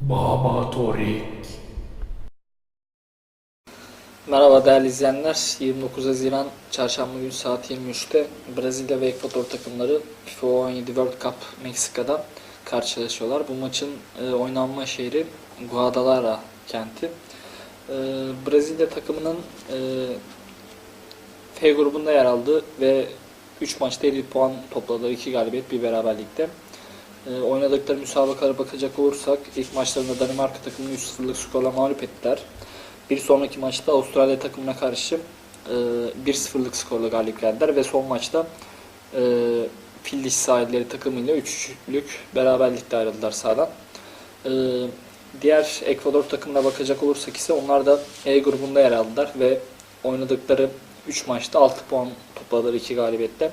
Baba Torik. Merhaba değerli izleyenler. 29 Haziran Çarşamba günü saat 23'te Brezilya ve Ekvador takımları FIFA 17 World Cup Meksika'da karşılaşıyorlar. Bu maçın e, oynanma şehri Guadalajara kenti. E, Brezilya takımının e, F grubunda yer aldı ve 3 maçta 50 puan topladılar. 2 galibiyet, bir beraberlikte. E, oynadıkları müsabakalara bakacak olursak ilk maçlarında Danimarka takımını 3-0'lık skorla mağlup ettiler. Bir sonraki maçta Avustralya takımına karşı e, 1-0'lık skorla galip geldiler ve son maçta e, Fil sahilleri takımıyla 3-3'lük beraberlikte ayrıldılar sahadan. E, diğer Ekvador takımına bakacak olursak ise onlar da E grubunda yer aldılar ve oynadıkları 3 maçta 6 puan topladılar 2 galibiyette.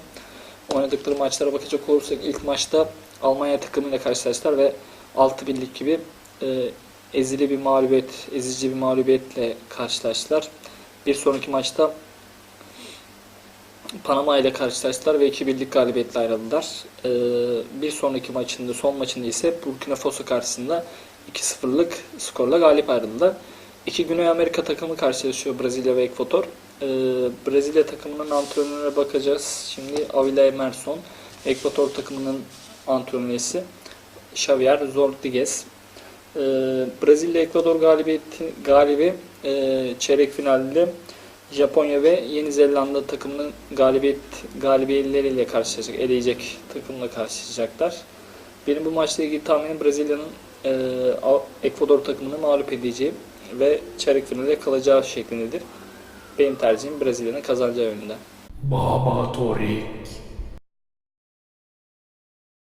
Oynadıkları maçlara bakacak olursak ilk maçta Almanya takımıyla karşılaştılar ve 6 birlik gibi e, ezili bir mağlubiyet, ezici bir mağlubiyetle karşılaştılar. Bir sonraki maçta Panama ile karşılaştılar ve 2 birlik galibiyetle ayrıldılar. Ee, bir sonraki maçında, son maçında ise Burkina Faso karşısında 2-0'lık skorla galip ayrıldılar. İki Güney Amerika takımı karşılaşıyor Brezilya ve Ekvador. Ee, Brezilya takımının antrenörüne bakacağız. Şimdi Avila Emerson, Ekvador takımının antrenörü ise Xavier Rodriguez. Ee, Brezilya Ekvador galibiyeti galibi e, çeyrek finalde Japonya ve Yeni Zelanda takımının galibiyet galibiyetleriyle karşılaşacak, eleyecek takımla karşılaşacaklar. Benim bu maçla ilgili tahminim Brezilya'nın e, Ekvador takımını mağlup edeceği ve çeyrek finale kalacağı şeklindedir. Benim tercihim Brezilya'nın kazanacağı yönünde. Baba Torik.